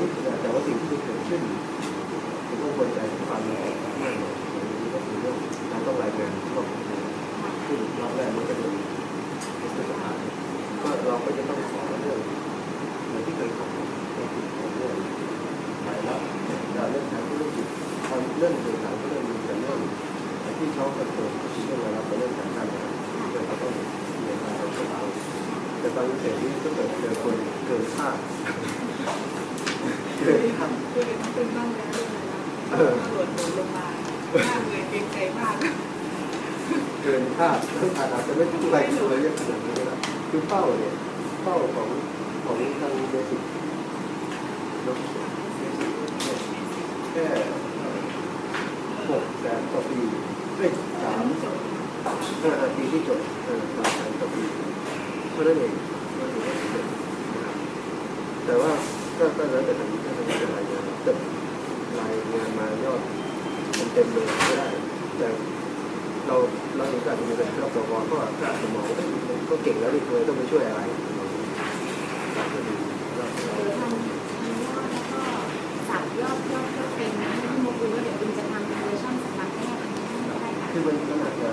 นี้แต่ว่าสิ่งที่จะเกิดขึ้นผมก็ควรใจความมีมากหน่อยก็คือเรื่องการต้องรายงานข้อมูลซึ่งรอบแรกมันก็จะมีเอกสารก็เราก็จะต้องขอเรื่องเหมือนที่เคยขอในกลุ่มของเรื่องรายรับการเรื่องทางธุรกิจตอนเรื่องสื่อสารก็เรื่องมีแต่เรื่องที่เขากระทรวงก็คือเรื่องรายรับกับเรื่องการจ้างงานเราต้องเรียนการเราเราแต่ตอนเสร็จนี้ก็เกิดเจอคนเกินคาดเกินคาด คุยกันทั้งคืนบ้างแล้ว เลยนะเออตำรวจโดนลงมาน้าเลยเกรงใจมากเกินคาดอาจจะไม่ทุกรายตัวเยอะขนาดนี้นะคือเป้าเนี่ย เป้าของของทางเบสิกเนาะแค่หกแสนต่อปีเอ้ยสามเออปีที่จบเออสามแสนต่อปีเท่านั้นเองก็ถือว่าแต่ว่าก็ก็แล้วแต่ทางนี้ถ้าทางนี้จะรายงานแต่ งานมายอดมันเต็มเลยไม่ได้แต่เราเราเองก็อาจจะมีปัญหากับสวก็อาจจะมองว่าเอ้ยมันก็เก่งแล้วดิทำไมต้องไปช่วยอะไรเราอาจจะดูเราเราหรือทำทำยอแล้วก็สับยอย่อก็เป็นที่โมกุลว่าเดี๋ยวจะทำเวอร์ชั่นสับแค่ไหนได้ไหมคือมันมันอาจจะ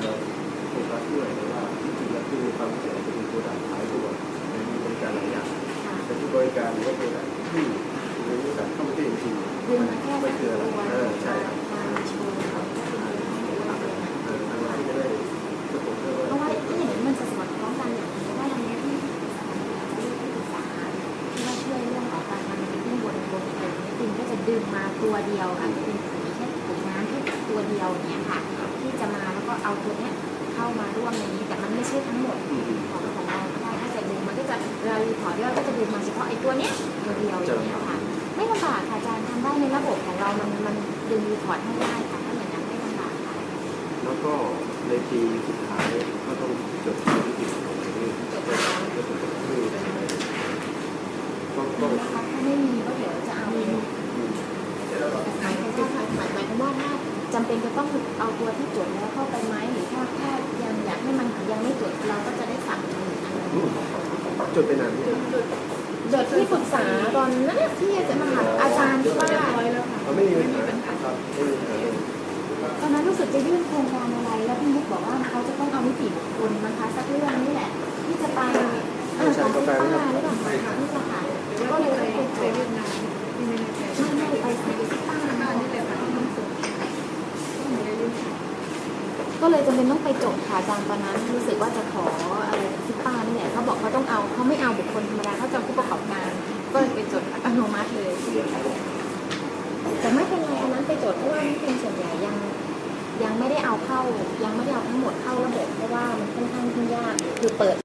โฟกัสด้วยแต่ว่าจริงๆแล้วคือความเสี่ยงจะเป็นตัวดับท้ายตัวในบริการหลายอย่างแต่ที่บริการหรือว่าตัวดับที่ ในริการเข้ามาที่จริงดึงๆมันมาแค่ไม่ตัคืออะไรเออใช่ครับมาโชว์ครับเออทางเราที่จะได้ก็ผมเชื่อว่าเพราะว่าที่เห็นมันจะสอดคล้องกันอย่างนี้ว่าวันนี้ที่ปรึกษาที่ว่าช่วยเรื่องของการทำเป็นที่บนบนเออเนี่ยคุณก็จะดึงมาตัวเดียวอาจจะเป็นแค่ผลงานแค่ตัวเดียวเนี้ยค่ะ ที่จะมาแล้วก็เอาตัวเนี้ยเข้ามาร่วมในนี้แต่มันไม่ใช่ทั้งหมดของของเราได้ถ้าจะดึงมันก็จะเรารีพอร์ตยอดก็จะดึงมาเฉ ได้ในระบบของเรามันมันดึงรีพอร์ตให้ได้ค่ะถ้าอย่างนั้นไม่ลำบากค่ะแล้วก็ในปีสุดท้ายก็ต้องจดธุรกิจของตัวเองจบแล้วก็คือคือต้องต้องนะคะถ้าไม่มีก็เดี๋ยวจะเอาหมายหมายหมายความว่าถ้าจำเป็นจะต้องเอาตัวที่จดแล้วเข้าไปไหมหรือถ้าถ้ายังอยากให้มันยังไม่จดเราก็จะได้สั่งมาอีกอันหนึงจดไปนานที่จด เดที่ปรึกษาตอนนั้นน่ะที่จะมาหาอาจารย์ที่ว่าเรียบร้อยแล้วค่ะเขาไม่มีปัญหาครับไม่มีปัญหาตอนนั้นรู้สึกจะยื่นโครงการอะไร แล้วพี่มุกบอกว่าเขาจะต้องเอานิติบุคคลนะคะสักเรื่องนี่แหละ ที่จะไปเออของคุณป้าหรือเปล่านี่แหละค่ะหรือก็ว่าเลยไปเวียดนามที่ไม่แน่ไม่ไม่ไปไปที่ป้า บ้านนี่แหละค่ะที่มันส่งไม่ได้ยื่น ก็เลยจำเป็นต้องไปจดค่ะอาจารย์ตอนนั้นรู้สึกว่าจะขออะไรซิป้านี่แหละเขาบอกเขาต้องเอาเขาไม่เอาบุคคลธรรมดาเขาจะเอาผู้ประกอบการ ก็เลยไปจดอัตโนมัติเลยแต่ไม่เป็นไรอันนั้นไปจดเพราะว่านักเรียนส่วนใหญ่ยังยังไม่ได้เอาเข้า ยังไม่ได้เอาทั้งหมดเข้าระบบเพราะว่ามันค่อนข้างที่ยากคือเปิด